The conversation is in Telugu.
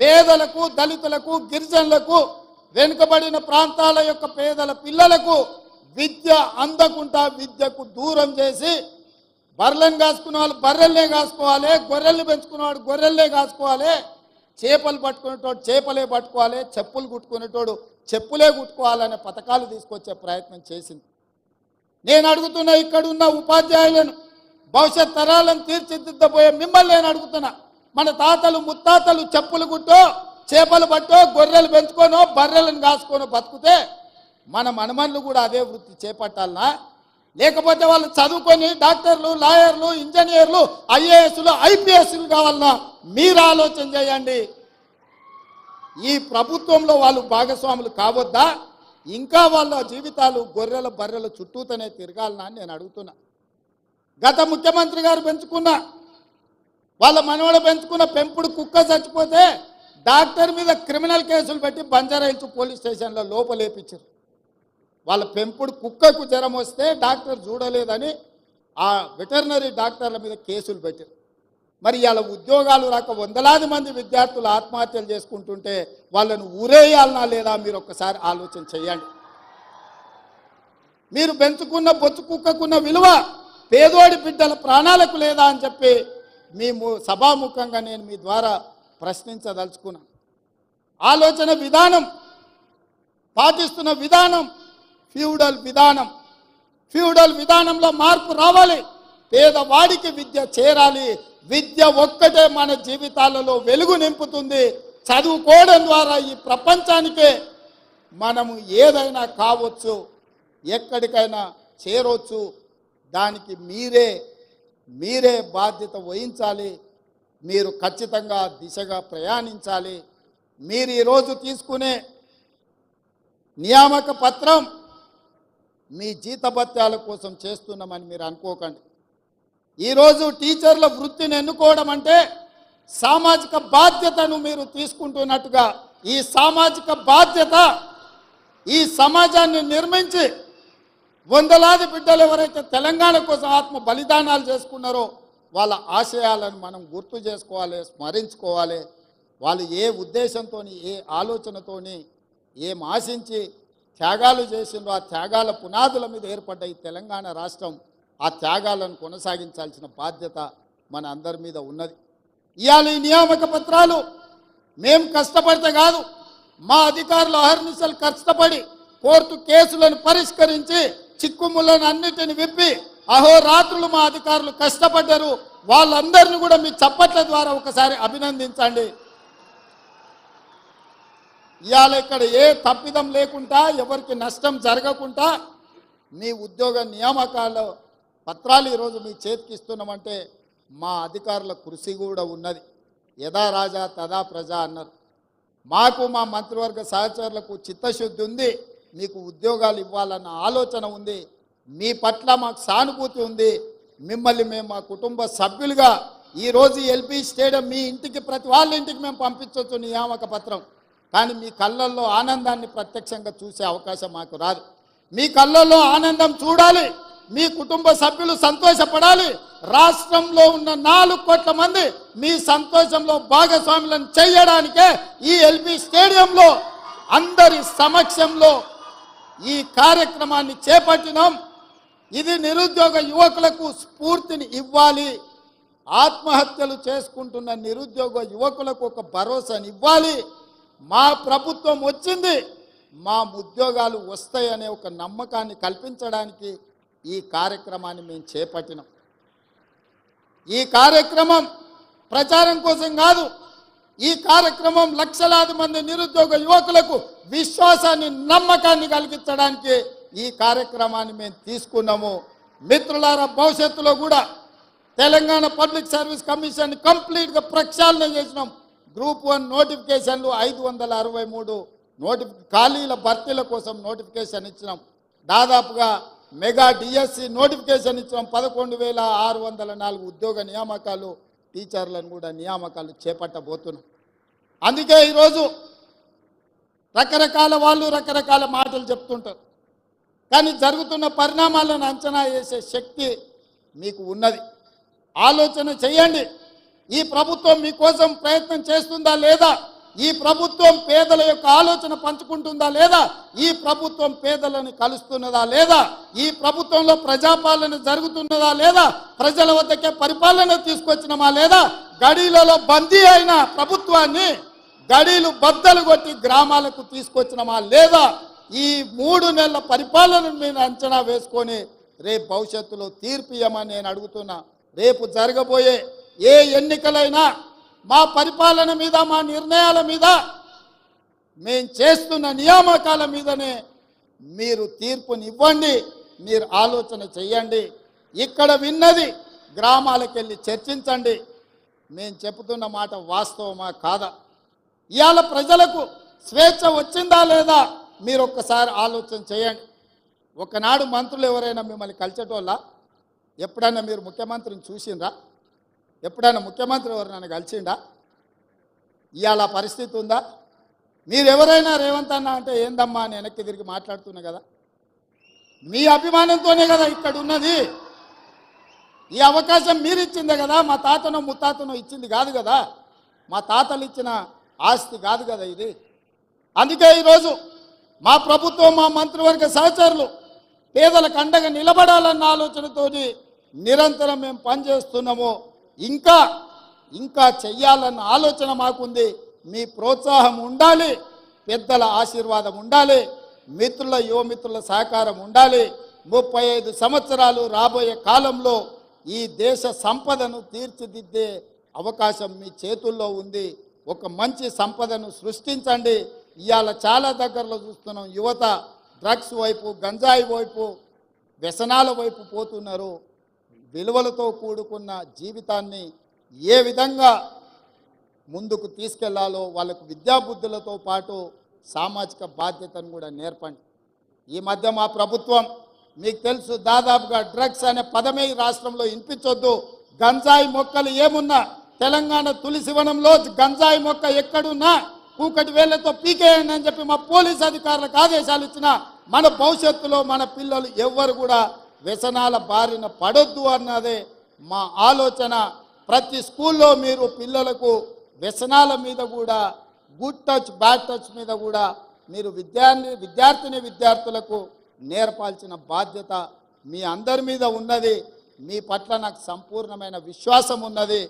పేదలకు దళితులకు గిరిజనులకు వెనుకబడిన ప్రాంతాల యొక్క పేదల పిల్లలకు విద్య అందకుండా విద్యకు దూరం చేసి బర్రెలను కాసుకున్న వాళ్ళు బర్రెల్నే కాసుకోవాలి గొర్రెల్ని పెంచుకునేవాడు గొర్రెల్నే కాసుకోవాలి చేపలు పట్టుకునేటోడు చేపలే పట్టుకోవాలి చెప్పులు కుట్టుకునేటోడు చెప్పులే కుట్టుకోవాలనే పథకాలు తీసుకొచ్చే ప్రయత్నం చేసింది. నేను అడుగుతున్నా ఇక్కడున్న ఉపాధ్యాయులను భవిష్యత్ తరాలను తీర్చిదిద్దబోయే మిమ్మల్ని నేను అడుగుతున్నా. మన తాతలు ముత్తాతలు చెప్పులు కుట్టో చేపలు పట్టో గొర్రెలు పెంచుకోనో బర్రెలను కాసుకోనో బతుకుతే మన మనమన్లు కూడా అదే వృత్తి చేపట్టాలనా? లేకపోతే వాళ్ళు చదువుకొని డాక్టర్లు లాయర్లు ఇంజనీర్లు ఐఏఎస్లు ఐపీఎస్లు కావాలన్నా మీరు ఆలోచన చేయండి. ఈ ప్రభుత్వంలో వాళ్ళు భాగస్వాములు కావద్దా? ఇంకా వాళ్ళ జీవితాలు గొర్రెల బర్రెల చుట్టూతోనే తిరగాలనా అని నేను అడుగుతున్నా. గత ముఖ్యమంత్రి గారు పెంచుకున్న వాళ్ళ మనవడ పెంచుకున్న పెంపుడు కుక్క చచ్చిపోతే డాక్టర్ మీద క్రిమినల్ కేసులు పెట్టి బంజారాయిల్స్ పోలీస్ స్టేషన్లో లోపలేపించారు వాళ్ళ పెంపుడు కుక్కకు జ్వరం వస్తే డాక్టర్ చూడలేదని ఆ వెటర్నరీ డాక్టర్ల మీద కేసులు పెట్టారు. మరి ఇలా ఉద్యోగాలు రాక వందలాది మంది విద్యార్థులు ఆత్మహత్యలు చేసుకుంటుంటే వాళ్ళను ఊరేయాలనా లేదా మీరు ఒక్కసారి ఆలోచన చేయండి. మీరు పెంచుకున్న బొచ్చు కుక్కకున్న విలువ పేదోడి బిడ్డల ప్రాణాలకు లేదా అని చెప్పి మీ సభాముఖంగా నేను మీ ద్వారా ప్రశ్నించదలుచుకున్నాను ఆలోచన విధానం పాటిస్తున్న విధానం ఫ్యూడల్ విధానం. ఫ్యూడల్ విధానంలో మార్పు రావాలి. పేదవాడికి విద్య చేరాలి. విద్య ఒక్కటే మన జీవితాలలో వెలుగు నింపుతుంది. చదువుకోవడం ద్వారా ఈ ప్రపంచానికే మనము ఏదైనా కావచ్చు ఎక్కడికైనా చేరవచ్చు దానికి మీరే మీరే బాధ్యత వహించాలి. మీరు ఖచ్చితంగా దిశగా ప్రయాణించాలి. మీరు ఈరోజు తీసుకునే నియామక పత్రం మీ జీతభత్యాల కోసం చేస్తున్నామని మీరు అనుకోకండి. ఈరోజు టీచర్ల వృత్తిని ఎన్నుకోవడం అంటే సామాజిక బాధ్యతను మీరు తీసుకుంటున్నట్టుగా ఈ సామాజిక బాధ్యత ఈ సమాజాన్ని నిర్మించి వందలాది బిడ్డలు ఎవరైతే తెలంగాణ కోసం ఆత్మ బలిదానాలు చేసుకున్నారో వాళ్ళ ఆశయాలను మనం గుర్తు చేసుకోవాలి స్మరించుకోవాలి. వాళ్ళు ఏ ఉద్దేశంతో ఏ ఆలోచనతోని ఏం ఆశించి త్యాగాలు చేసిండ్రు ఆ త్యాగాల పునాదుల మీద ఏర్పడ్డ ఈ తెలంగాణ రాష్ట్రం ఆ త్యాగాలను కొనసాగించాల్సిన బాధ్యత మన అందరి మీద ఉన్నది. ఇవాళ ఈ నియామక పత్రాలు మేం కష్టపడితే కాదు మా అధికారులు అహర్నిశలు కష్టపడి కోర్టు కేసులను పరిష్కరించి చిక్కుములను అన్నిటిని విప్పి అహోరాత్రులు మా అధికారులు కష్టపడ్డారు. వాళ్ళందరినీ కూడా మీ చప్పట్ల ద్వారా ఒకసారి అభినందించండి. ఇవాళ ఇక్కడ ఏ తప్పిదం లేకుండా ఎవరికి నష్టం జరగకుండా మీ ఉద్యోగ నియామకాల పత్రాలు ఈరోజు మీ చేతికి ఇస్తున్నామంటే మా అధికారుల కృషి కూడా ఉన్నది. యథా రాజా తదా ప్రజ అన్నారు. మాకు మా మంత్రివర్గ సహచరులకు చిత్తశుద్ధి ఉంది. మీకు ఉద్యోగాలు ఇవ్వాలన్న ఆలోచన ఉంది మీ పట్ల మాకు సానుభూతి ఉంది మిమ్మల్ని మేము మా కుటుంబ సభ్యులుగా ఈరోజు ఎల్పి స్టేడియం మీ ఇంటికి ప్రతి వాళ్ళ ఇంటికి మేము పంపించవచ్చు నియామక పత్రం. కానీ మీ కళ్ళల్లో ఆనందాన్ని ప్రత్యక్షంగా చూసే అవకాశం మాకు రాదు. మీ కళ్ళల్లో ఆనందం చూడాలి మీ కుటుంబ సభ్యులు సంతోషపడాలి. రాష్ట్రంలో ఉన్న నాలుగు కోట్ల మంది మీ సంతోషంలో భాగస్వాములను చేయడానికే ఈ ఎల్పి స్టేడియంలో అందరి సమక్షంలో ఈ కార్యక్రమాన్ని చేపట్టినాం. ఇది నిరుద్యోగ యువకులకు స్ఫూర్తిని ఇవ్వాలి. ఆత్మహత్యలు చేసుకుంటున్న నిరుద్యోగ యువకులకు ఒక భరోసాని ఇవ్వాలి. మా ప్రభుత్వం వచ్చింది. మా ఉద్యోగాలు వస్తాయనే ఒక నమ్మకాన్ని కల్పించడానికి ఈ కార్యక్రమాన్ని మేము చేపట్టినాం. ఈ కార్యక్రమం ప్రచారం కోసం కాదు ఈ కార్యక్రమం లక్షలాది మంది నిరుద్యోగ యువకులకు విశ్వాసాన్ని నమ్మకాన్ని కలిగించడానికి ఈ కార్యక్రమాన్ని మేము తీసుకున్నాము. మిత్రులారా భవిష్యత్తులో కూడా తెలంగాణ పబ్లిక్ సర్వీస్ కమిషన్ కంప్లీట్గా ప్రక్షాళన చేసినాం. గ్రూప్ వన్ నోటిఫికేషన్లు ఐదు వందల అరవై మూడు నోటిఫి ఖాళీల భర్తీల కోసం నోటిఫికేషన్ ఇచ్చినాం. దాదాపుగా మెగా డిఎస్సి నోటిఫికేషన్ ఇచ్చినాం. పదకొండు వేల ఆరు వందల నాలుగు ఉద్యోగ నియామకాలు టీచర్లను కూడా నియామకాలు చేపట్టబోతున్నాం. అందుకే ఈరోజు రకరకాల వాళ్ళు రకరకాల మాటలు చెప్తుంటారు. కానీ జరుగుతున్న పరిణామాలను అంచనా వేసే శక్తి మీకు ఉన్నది. ఆలోచన చేయండి. ఈ ప్రభుత్వం మీకోసం ప్రయత్నం చేస్తుందా లేదా ఈ ప్రభుత్వం పేదల యొక్క ఆలోచన పంచుకుంటుందా లేదా? ఈ ప్రభుత్వం పేదలను కలుస్తున్నదా లేదా? ఈ ప్రభుత్వంలో ప్రజాపాలన జరుగుతున్నదా లేదా? ప్రజల వద్దకే పరిపాలన తీసుకొచ్చినమా లేదా? గడీలలో బందీ అయిన ప్రభుత్వాన్ని గడీలు బద్దలు కొట్టి గ్రామాలకు తీసుకొచ్చినమా లేదా? ఈ మూడు నెలల పరిపాలనను మీద అంచనా వేసుకొని రేపు భవిష్యత్తులో తీర్పు ఇవ్వమని నేను అడుగుతున్నా. రేపు జరగబోయే ఏ ఎన్నికలైనా మా పరిపాలన మీద మా నిర్ణయాల మీద మేము చేస్తున్న నియామకాల మీదనే మీరు తీర్పునివ్వండి మీరు ఆలోచన చెయ్యండి. ఇక్కడ విన్నది గ్రామాలకు వెళ్ళి చర్చించండి. మేము చెబుతున్న మాట వాస్తవమా కాదా? ఇవాళ ప్రజలకు స్వేచ్ఛ వచ్చిందా లేదా? మీరు ఒక్కసారి ఆలోచన చేయండి ఒకనాడు మంత్రులు ఎవరైనా మిమ్మల్ని కలిసేటోళ్ళ? ఎప్పుడైనా మీరు ముఖ్యమంత్రిని చూసిండ్రా? ఎప్పుడైనా ముఖ్యమంత్రి ఎవరైనా కలిసిండా? ఇవాళ పరిస్థితి ఉందా? మీరెవరైనా రేవంత్ అన్న అంటే ఏందమ్మా అని వెనక్కి తిరిగి మాట్లాడుతున్నా కదా? మీ అభిమానంతోనే కదా ఇక్కడ ఉన్నది ఈ అవకాశం మీరు ఇచ్చిందే కదా మా తాతనో ముత్తాతనో ఇచ్చింది కాదు కదా. మా తాతలు ఇచ్చిన ఆస్తి కాదు కదా ఇది. అందుకే ఈరోజు మా ప్రభుత్వం మా మంత్రివర్గ సహచరులు పేదలకు అండగా నిలబడాలన్న ఆలోచనతోటి నిరంతరం మేము పనిచేస్తున్నాము. ఇంకా ఇంకా చెయ్యాలన్న ఆలోచన మాకుంది. మీ ప్రోత్సాహం ఉండాలి పెద్దల ఆశీర్వాదం ఉండాలి మిత్రుల యువమిత్రుల సహకారం ఉండాలి. ముప్పై ఐదు సంవత్సరాలు రాబోయే కాలంలో ఈ దేశ సంపదను తీర్చిదిద్దే అవకాశం మీ చేతుల్లో ఉంది. ఒక మంచి సంపదను సృష్టించండి. ఇవాళ చాలా దగ్గరలో చూస్తున్నాం యువత డ్రగ్స్ వైపు గంజాయి వైపు వ్యసనాల వైపు పోతున్నారు. విలువలతో కూడుకున్న జీవితాన్ని ఏ విధంగా ముందుకు తీసుకెళ్ళాలో వాళ్ళకు విద్యాబుద్ధులతో పాటు సామాజిక బాధ్యతను కూడా నేర్పండి. ఈ మధ్య మా ప్రభుత్వం మీకు తెలుసు దాదాపుగా డ్రగ్స్ అనే పదమే ఈ రాష్ట్రంలో వినిపించొద్దు. గంజాయి మొక్కలు ఏమున్నా తెలంగాణ తులసివనంలో గంజాయి మొక్క ఎక్కడున్నా కూకటి వేళ్ళతో పీకేయండి అని చెప్పి మా పోలీస్ అధికారులకు ఆదేశాలు ఇచ్చిన మన భవిష్యత్తులో మన పిల్లలు ఎవ్వరు కూడా వ్యసనాల బారిన పడొద్దు అన్నదే మా ఆలోచన. ప్రతి స్కూల్లో మీరు పిల్లలకు వ్యసనాల మీద కూడా గుడ్ టచ్ బ్యాడ్ టచ్ మీద కూడా మీరు విద్యార్థి విద్యార్థిని విద్యార్థులకు నేర్పాల్సిన బాధ్యత మీ అందరి మీద ఉన్నది. మీ పట్ల నాకు సంపూర్ణమైన విశ్వాసం ఉన్నది.